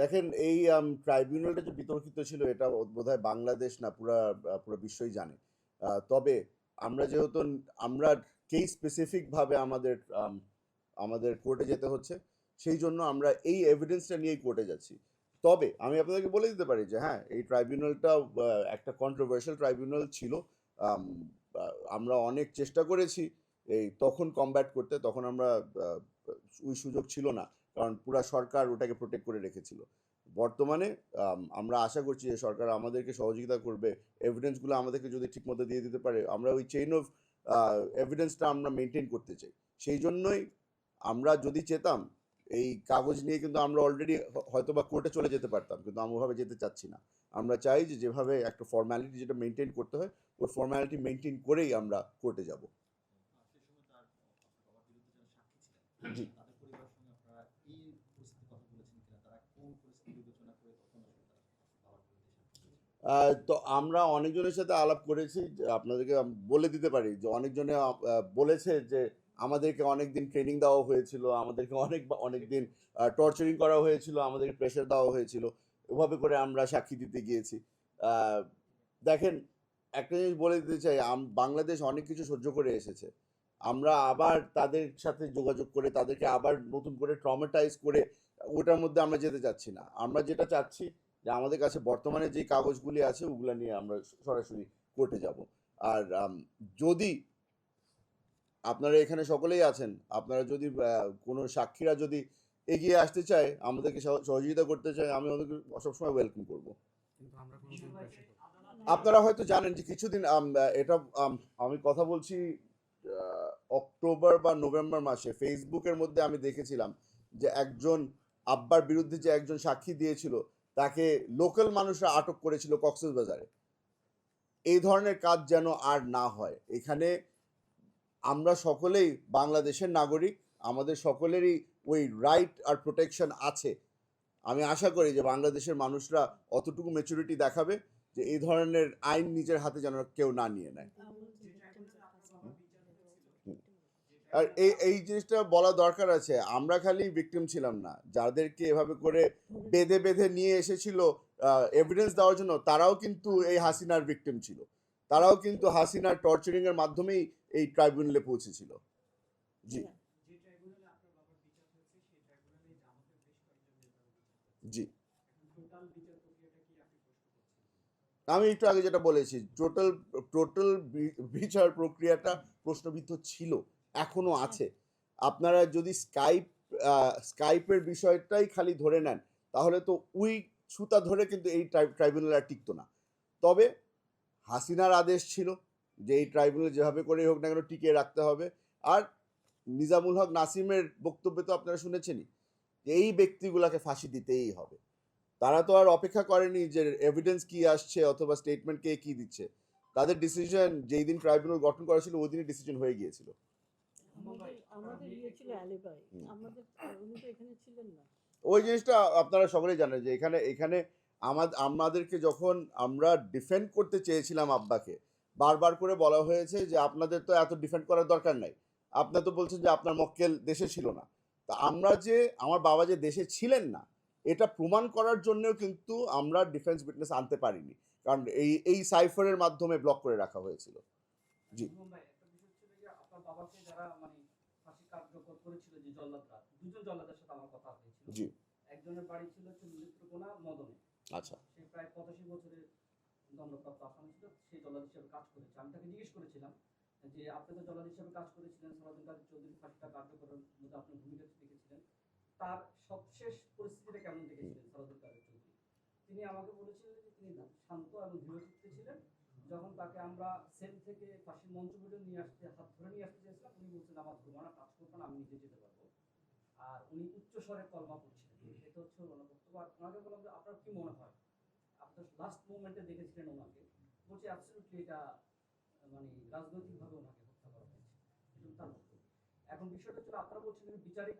দেখেন, এই ট্রাইব্যুনালটা যে বিতর্কিত ছিল, এটা বোধহয় বাংলাদেশ না, পুরা পুরো বিশ্বই জানে। তবে আমরা যেহেতু, আমরা কেই স্পেসিফিকভাবে আমাদের আমাদের কোর্টে যেতে হচ্ছে, সেই জন্য আমরা এই এভিডেন্সটা নিয়েই কোর্টে যাচ্ছি। তবে আমি আপনাদেরকে বলে দিতে পারি যে হ্যাঁ এই ট্রাইব্যুনালটা একটা কন্ট্রোভার্সিয়াল ট্রাইব্যুনাল ছিল আমরা অনেক চেষ্টা করেছি, এই তখন কমব্যাট করতে, তখন আমরা ওই সুযোগ ছিল না। কারণ পুরা সরকার ওটাকে প্রোটেক্ট করে রেখেছিল। বর্তমানে আমরা আশা করছি যে সরকার আমাদেরকে সহযোগিতা করবে। এভিডেন্সগুলো আমাদেরকে যদি ঠিকমতো দিয়ে দিতে পারে আমরা ওই চেইন অফ এভিডেন্সটা আমরা মেনটেন করতে চাই। সেই জন্যই আমরা যদি চেতাম এই কাগজ নিয়ে কিন্তু আমরা অলরেডি হয়তো বা কোর্টে চলে যেতে পারতাম কিন্তু আমরা ওভাবে যেতে চাচ্ছি না। আমরা চাই যে যেভাবে একটা ফর্ম্যালিটি যেটা মেনটেন করতে হয় ওই ফর্ম্যালিটি মেনটেন করেই আমরা কোর্টে যাব। জি। তাদের পরিবারের সঙ্গে আপনারা এই পরিস্থিতির কথা বলেছেন কিনা তারা কোন পরিস্থিতি বিবেচনা করে কখন আসলে তারা বাবার বিরুদ্ধে সাক্ষ্য দিয়েছে? আহ, তো আমরা অনেকজনের সাথে আলাপ করেছি আপনাদেরকে বলে দিতে পারি যে অনেকজনে বলেছে যে আমাদেরকে অনেক দিন ট্রেনিং দেওয়া হয়েছিল, আমাদেরকে অনেক অনেক দিন টর্চারিং করা হয়েছিল, আমাদেরকে প্রেশার দেওয়া হয়েছিল। ওভাবে করে আমরা সাক্ষী দিতে গিয়েছি। দেখেন, একটা জিনিস বলে দিতে চাই বাংলাদেশ অনেক কিছু সহ্য করে এসেছে। আমরা আবার তাদের সাথে যোগাযোগ করে, তাদেরকে আবার নতুন করে ট্রমাটাইজ করে, ওটার মধ্যে আমরা যেতে চাচ্ছি না। আমরা যেটা চাচ্ছি যে আমাদের কাছে বর্তমানে যে কাগজগুলি আছে ওগুলো নিয়ে আমরা সরাসরি কোর্টে যাব। আর যদি আপনারা এখানে সকলেই আছেন আপনারা যদি কোনো সাক্ষীরা যদি এগিয়ে আসতে চায় আমাদেরকে সহযোগিতা করতে চায় আমি ওদেরকে সবসময় ওয়েলকাম করব। আপনারা হয়তো জানেন যে কিছুদিন এটা আমি কথা বলছি অক্টোবর বা নভেম্বর মাসে ফেসবুকের মধ্যে আমি দেখেছিলাম যে একজন আব্বার বিরুদ্ধে যে একজন সাক্ষী দিয়েছিল তাকে লোকাল মানুষরা আটক করেছিল কক্সবাজারে এই ধরনের কাজ যেন আর না হয়। এখানে আমরা সকলেই বাংলাদেশের নাগরিক, আমাদের সকলেরই ওই রাইট আর প্রোটেকশন আছে। আমি আশা করি যে বাংলাদেশের মানুষরা অতটুকু মেচুরিটি দেখাবে যে এই ধরনের আইন নিজের হাতে যেন কেউ না নিয়ে নেয়। আর এই এই জিনিসটা বলা দরকার আছে। আমরা খালি ভিকটিম ছিলাম না। যাদেরকে এভাবে করে বেঁধে বেঁধে নিয়ে এসেছিল এভিডেন্স দেওয়ার জন্য তারাও কিন্তু এই হাসিনার ভিকটিম ছিল। তারাও কিন্তু হাসিনার টর্চারিং এর মাধ্যমেই এই ট্রাইব্যুনালে পৌঁছেছিল। জি। যে ট্রাইব্যুনালে আপনার বাবার বিচার হয়েছে সেই ট্রাইব্যুনালে জামাতের বেশ কয়েকজন নেতার বিচার জি আমি একটু আগে যেটা বলেছি টোটাল টোটাল বিচার প্রক্রিয়াটা প্রশ্নবিদ্ধ ছিল। এখনও আছে। আপনারা যদি স্কাইপ স্কাইপের বিষয়টাই খালি ধরে নেন তাহলে তো উই সুতা ধরে কিন্তু এই ট্রাইব্যুনাল আর টিকতো না। তবে হাসিনার আদেশ ছিল যে এই ট্রাইব্যুনাল যেভাবে করেই হোক না কেন টিকিয়ে রাখতে হবে। আর নিজামুল হক নাসিমের বক্তব্য তো আপনারা শুনেছেনই যে এই ব্যক্তিগুলোকে ফাঁসি দিতেই হবে। তারা তো আর অপেক্ষা করেনি যে এভিডেন্স কি আসছে অথবা স্টেটমেন্ট কে কি দিচ্ছে। তাদের ডিসিশন যেই দিন ট্রাইব্যুনাল গঠন করা ছিল ওই দিনই ডিসিশন হয়ে গিয়েছিল। আমাদের আমাদের ইয়ে ছিল অ্যালিবাই আমাদের উনি তো এখানে ছিলেন না। ওই জিনিসটা আপনারা সকলেই জানেন যে এখানে এখানে আমাদের আমাদেরকে যখন আমরা ডিফেন্ড করতে চেয়েছিলাম আব্বাকে বারবার করে বলা হয়েছে যে আপনাদের তো এত ডিফেন্ড করার দরকার নাই। আপনার তো বলছেন যে আপনার মক্কেল দেশে ছিল না। তা আমরা যে আমার বাবা যে দেশে ছিলেন না এটা প্রমাণ করার জন্যও কিন্তু আমরা ডিফেন্স উইটনেস আনতে পারিনি। কারণ এই এই সাইফারের মাধ্যমে ব্লক করে রাখা হয়েছিল। জি। শুভম ভাই, একটা বিষয় ছিল যে যারা মানে ফাঁসি কার্যকর করেছিল যে জল্লাদরা দুজন জল্লাদের সাথে আমার কথা হয়েছিল। জি। একজনের বাড়ি ছিল হচ্ছে মদনে। আচ্ছা। সে প্রায় পঁচাশি বছরের দণ্ডপ্রাপ্ত আসামি ছিল সেই জল্লাদ হিসেবে কাজ করেছে। আমি তাকে জিজ্ঞেস করেছিলাম যে আপনি তো জল্লাদ হিসেবে কাজ করেছিলেন সালাদিন কাদের চৌধুরী ফাঁসিটা কার্যকরের মধ্যে আপনি ভূমিকা দেখেছিলেন? তার সবশেষ পরিস্থিতিটা কেমন দেখেছিলেন সালাদিন কাদের চৌধুরী? তিনি আমাকে বলেছিলেন যে তিনি শান্ত এবং দৃঢ়চিত্তে ছিলেন। যখন তাকে আমরা সেল থেকে ফাঁসির মঞ্চ পর্যন্ত নিয়ে আসতে হাত ধরে নিয়ে আসতে চেয়েছিলাম উনি বলছেন আমার ঘুমানা কাজ করবেন আমি নিজে যেতে পারব। আর উনি উচ্চ স্বরে কলমা পড়ছিলেন এটা হচ্ছে ওনার বক্তব্য। আর ওনাকে বললাম যে আপনার কি মনে হয়? আপনার লাস্ট মুভমেন্টে দেখেছিলেন ওনাকে। বলছি অ্যাবসলিউটলি এটা মানে রাজনৈতিকভাবে ওনাকে হত্যা করা হয়েছে। এটা তার বক্তব্য। এখন বিষয়টা হচ্ছে আপনারা বলছেন বিচারিক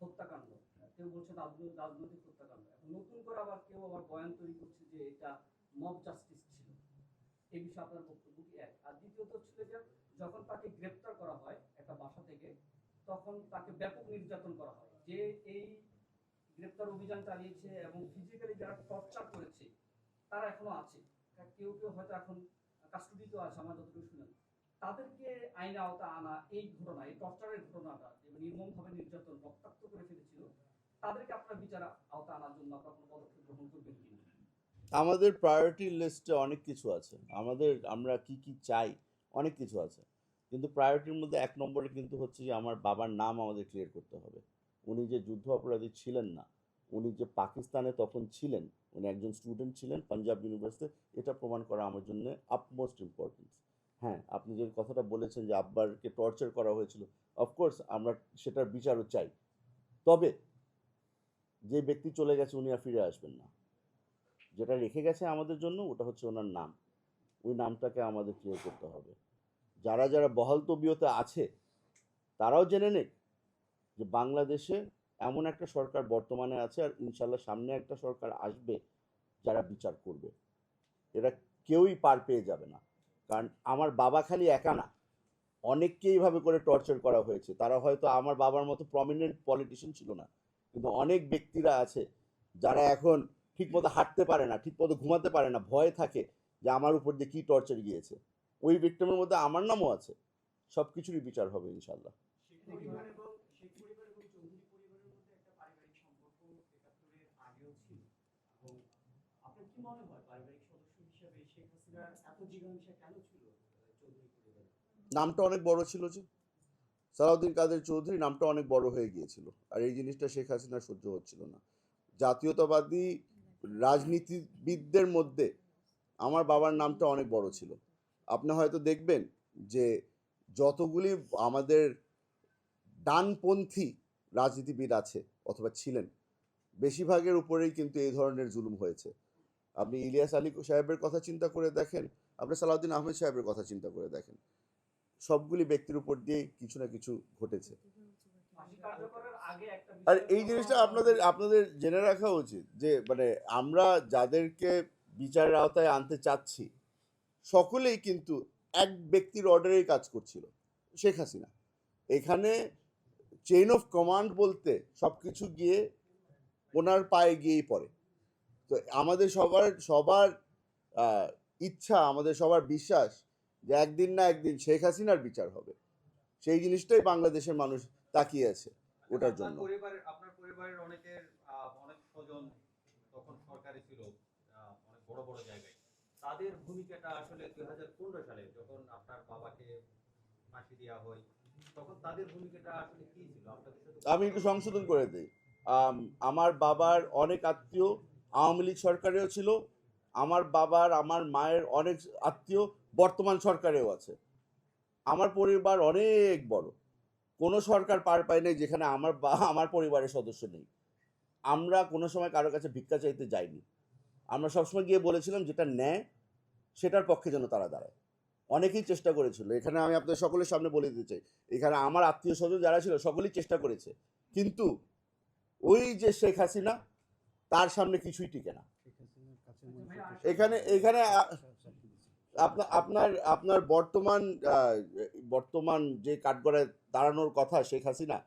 হত্যাকাণ্ড। কেউ বলছেন রাজনৈতিক হত্যাকাণ্ড। এখন নতুন করে আবার কেউ আবার বয়ান তৈরি করছে যে এটা মব জাস্টিস এই বিষয়ে আপনার বক্তব্য এক। আর দ্বিতীয়ত হচ্ছে যে, যখন তাকে গ্রেপ্তার করা হয় একটা বাসা থেকে, তখন তাকে ব্যাপক নির্যাতন করা হয়। যে এই গ্রেপ্তার অভিযান চালিয়েছে এবং ফিজিক্যালি যারা টর্চার করেছে, তারা এখনও আছে। কেউ কেউ হয়তো এখন কাস্টডিতেও আছে, আমার যতটুকু শুনেন তাদেরকে আইনে আওতা আনা এই ঘটনা, এই টর্চারের ঘটনাটা, যে নির্মমভাবে নির্যাতন, রক্তাক্ত করে ফেলেছিল, তাদেরকে আপনার বিচার আওতা আনার জন্য আপনার কোনো পদক্ষেপ গ্রহণ করবেন কিনা? আমাদের প্রায়োরিটি লিস্টে অনেক কিছু আছে। আমাদের, আমরা কি কি চাই, অনেক কিছু আছে। কিন্তু প্রায়োরিটির মধ্যে এক নম্বরে কিন্তু হচ্ছে যে আমার বাবার নাম আমাদের ক্লিয়ার করতে হবে। উনি যে যুদ্ধ অপরাধী ছিলেন না, উনি যে পাকিস্তানে তখন ছিলেন, উনি একজন স্টুডেন্ট ছিলেন পাঞ্জাব ইউনিভার্সিটি এটা প্রমাণ করা আমার জন্য আপমোস্ট ইম্পর্টেন্স হ্যাঁ আপনি যে কথাটা বলেছেন যে আব্বারকে টর্চার করা হয়েছিল অফকোর্স আমরা সেটার বিচারও চাই। তবে যে ব্যক্তি চলে গেছে উনি আর ফিরে আসবেন না। যেটা রেখে গেছে আমাদের জন্য, ওটা হচ্ছে ওনার নাম। ওই নামটাকে আমাদের ক্লিয়ার করতে হবে। যারা যারা বহাল তবিয়তে আছে, তারাও জেনে নেই যে বাংলাদেশে এমন একটা সরকার বর্তমানে আছে আর ইনশাল্লাহ সামনে একটা সরকার আসবে যারা বিচার করবে। এরা কেউই পার পেয়ে যাবে না। কারণ আমার বাবা খালি একা না। অনেককে এইভাবে করে টর্চার করা হয়েছে। তারা হয়তো আমার বাবার মতো প্রমিনেন্ট পলিটিশিয়ান ছিল না। কিন্তু অনেক ব্যক্তিরা আছে যারা এখন ঠিকমতো হাঁটতে পারে না, ঠিকমতো ঘুমাতে পারে না, ভয়ে থাকে যে আমার উপর দিয়ে কী টর্চার গিয়েছে। ওই ভিক্টিমের মধ্যে আমার নামও আছে। সব কিছুরই বিচার হবে ইনশাল্লাহ নামটা অনেক বড় ছিল যে। সালাউদ্দিন কাদের চৌধুরী নামটা অনেক বড় হয়ে গিয়েছিল। আর এই জিনিসটা শেখ হাসিনার সহ্য হচ্ছিল না। জাতীয়তাবাদী রাজনীতিবিদদের মধ্যে আমার বাবার নামটা অনেক বড় ছিল। আপনি হয়তো দেখবেন যে যতগুলি আমাদের ডানপন্থী রাজনীতিবিদ আছে অথবা ছিলেন, বেশিরভাগের উপরেই কিন্তু এই ধরনের জুলুম হয়েছে। আপনি ইলিয়াস আলী সাহেবের কথা চিন্তা করে দেখেন, আপনি সালাউদ্দিন আহমেদ সাহেবের কথা চিন্তা করে দেখেন। সবগুলি ব্যক্তির উপর দিয়েই কিছু না কিছু ঘটেছে। আর এই জিনিসটা আপনাদের আপনাদের জেনে রাখা উচিত যে মানে আমরা যাদেরকে বিচারের আওতায় আনতে চাচ্ছি সকলেই কিন্তু এক ব্যক্তির অর্ডারেই কাজ করছিল শেখ হাসিনা। এখানে চেইন অফ কমান্ড বলতে সব কিছু গিয়ে ওনার পায়ে গিয়েই পড়ে। তো আমাদের সবার সবার ইচ্ছা আমাদের সবার বিশ্বাস যে একদিন না একদিন শেখ হাসিনার বিচার হবে। সেই জিনিসটাই বাংলাদেশের মানুষ তাকিয়ে আছে। ওটার জন্য। পরিবারের আপনার পরিবারের অনেকের অনেক স্বজন তখন সরকারি ছিল অনেক বড় বড় জায়গায়। তাদের ভূমিকাটা আসলে দুই হাজার পনেরো সালে যখন আপনার বাবাকে ফাঁসি দেওয়া হয় তখন তাদের ভূমিকাটা আসলে কি ছিল? আমি একটু সংশোধন করে দিই। আমার বাবার অনেক আত্মীয় আওয়ামী লীগ সরকারেও ছিল আমার বাবার আমার মায়ের অনেক আত্মীয় বর্তমান সরকারেও আছে। আমার পরিবার অনেক বড়। কোনো সরকার পার পায় নাই যেখানে আমার বা আমার পরিবারের সদস্য নেই। আমরা কোনো সময় কারোর কাছে ভিক্ষা চাইতে যাইনি। আমরা সবসময় গিয়ে বলেছিলাম যেটা ন্যায় সেটার পক্ষে যেন তারা দাঁড়ায়। অনেকেই চেষ্টা করেছিল। এখানে আমি আপনাদের সকলের সামনে বলে দিতে চাই এখানে আমার আত্মীয় স্বজন যারা ছিল সকলেই চেষ্টা করেছে। কিন্তু ওই যে শেখ হাসিনা তার সামনে কিছুই টিকে না। এখানে এখানে আপনার আপনার আপনার বর্তমান বর্তমান যে কাঠগড়ায় দাঁড়ানোর কথা শেখ হাসিনা,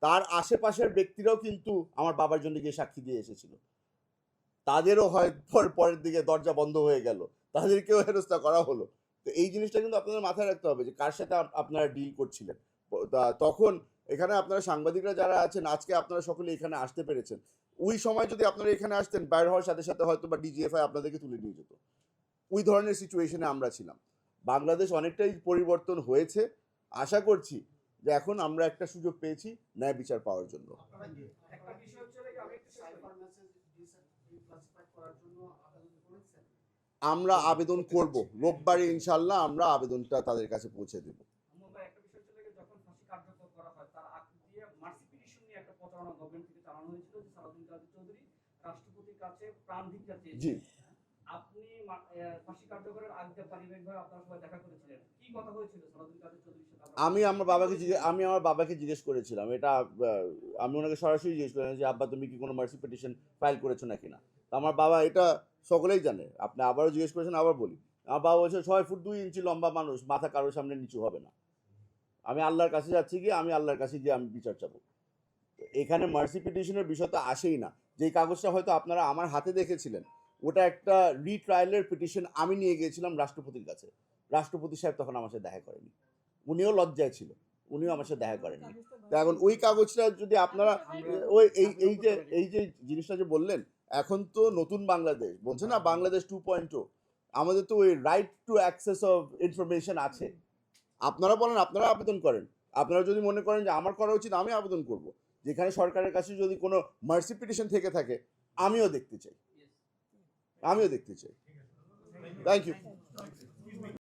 তার আশেপাশের ব্যক্তিরাও কিন্তু আমার বাবার জন্য গিয়ে সাক্ষী দিয়ে এসেছিল। তাদেরও হয় পর- পরের দিকে দরজা বন্ধ হয়ে গেল, তাদেরকেও হেনস্থা করা হলো। তো এই জিনিসটা কিন্তু আপনাদের মাথায় রাখতে হবে যে কার সাথে আপনারা ডিল করছিলেন। তখন এখানে আপনারা সাংবাদিকরা যারা আছেন, আজকে আপনারা সকলে এখানে আসতে পেরেছেন। ওই সময় যদি আপনারা এখানে আসতেন, বাইর হওয়ার সাথে সাথে হয়তো বা ডিজিএফআই আপনাদেরকে তুলে নিয়ে যেত। ওই ধরনের সিচুয়েশনে আমরা ছিলাম। বাংলাদেশ অনেকটাই পরিবর্তন হয়েছে। আশা করছি যে এখন আমরা একটা সুযোগ পেয়েছি ন্যায় বিচার পাওয়ার জন্য। আমরা আবেদন করব। রোববারে ইনশাল্লাহ আমরা আবেদনটা তাদের কাছে পৌঁছে দেব। জি। আপনি ফাঁসি কার্যকরের আগ পারিবারিকভাবে আপনারা সবাই দেখা করেছিলেন? কি কথা হয়েছিল? কাদের চৌধুরীর আমি আমার বাবাকে জিজ্ঞে- আমি আমার বাবাকে জিজ্ঞেস করেছিলাম। এটা আমি ওনাকে সরাসরি জিজ্ঞেস করেছিলাম যে, আব্বা, তুমি কি কোনো মার্সি পিটিশন ফাইল করেছ নাকি না? আমার বাবা এটা সকলেই জানে। আপনি আবারও জিজ্ঞেস করেছেন, আবার বলি। আমার বাবা বলছে, ছয় ফুট দুই ইঞ্চি লম্বা মানুষ, মাথা কারোর সামনে নিচু হবে না। আমি আল্লাহর কাছে যাচ্ছি গিয়ে, আমি আল্লাহর কাছে গিয়ে আমি বিচার চাবো। এখানে মার্সি পিটিশনের বিষয় তো আসেই না। যেই কাগজটা হয়তো আপনারা আমার হাতে দেখেছিলেন ওটা একটা রিট্রায়ালের পিটিশন আমি নিয়ে গিয়েছিলাম রাষ্ট্রপতির কাছে। রাষ্ট্রপতি সাহেব তখন আমার সাথে দেখা করেনি। উনিও লজ্জায় ছিল, উনিও আমার সাথে দেখা করেননি। তো এখন ওই কাগজটা যদি আপনারা, ওই এই এই যে এই যে জিনিসটা যে বললেন, এখন তো নতুন বাংলাদেশ বলছে না বাংলাদেশ টু পয়েন্ট আমাদের তো ওই right to access of information আছে। আপনারা বলেন, আপনারা আবেদন করেন। আপনারা যদি মনে করেন যে আমার করা উচিত, আমি আবেদন করব। যেখানে সরকারের কাছে যদি কোনো মার্সি পিটিশন থেকে থাকে, আমিও দেখতে চাই। আমিও দেখতে চাই। Thank you